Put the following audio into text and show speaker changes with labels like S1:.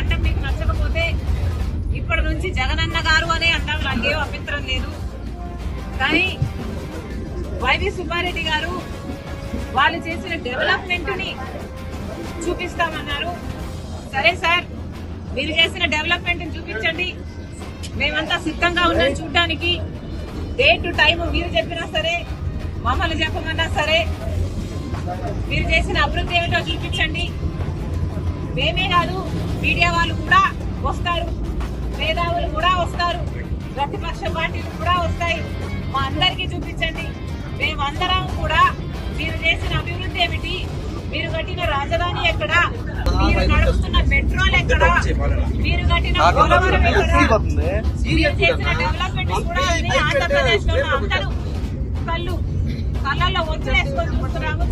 S1: అంటే మీకు నచ్చకపోతే ఇప్పటి నుంచి జగనన్న గారు అనే అంటాం నాకేం అభ్యంతరం లేదు. కానీ వైవి సుబ్బారెడ్డి గారు వాళ్ళు చేసిన డెవలప్మెంట్ని చూపిస్తామన్నారు. సరే సార్ మీరు చేసిన డెవలప్మెంట్ని చూపించండి. మేమంతా సిద్ధంగా ఉన్నాం చూడడానికి. డే టు టైం మీరు చెప్పినా సరే మమ్మల్ని చెప్పమన్నా సరే మీరు చేసిన అభివృద్ధి ఏమిటో చూపించండి. మేమే కాదు మీడియా వాళ్ళు కూడా వస్తారు. మేధావులు కూడా వస్తారు. ప్రతిపక్ష పార్టీలు కూడా వస్తాయి. మా అందరికీ చూపించండి. మేమందరం కూడా మీరు చేసిన అభివృద్ధి ఏమిటి? మీరు కట్టిన రాజధాని ఎక్కడ? మీరు నడుపుతున్న పెట్రోల్ ఎక్కడ? మీరు కట్టిన పోలవరం ఎక్కడ? మీరు చేసిన డెవలప్మెంట్ కూడా ఆంధ్రప్రదేశ్లో అందరూ కళ్ళు కళ్ళల్లో వచ్చేసుకొని చూస్తున్నాము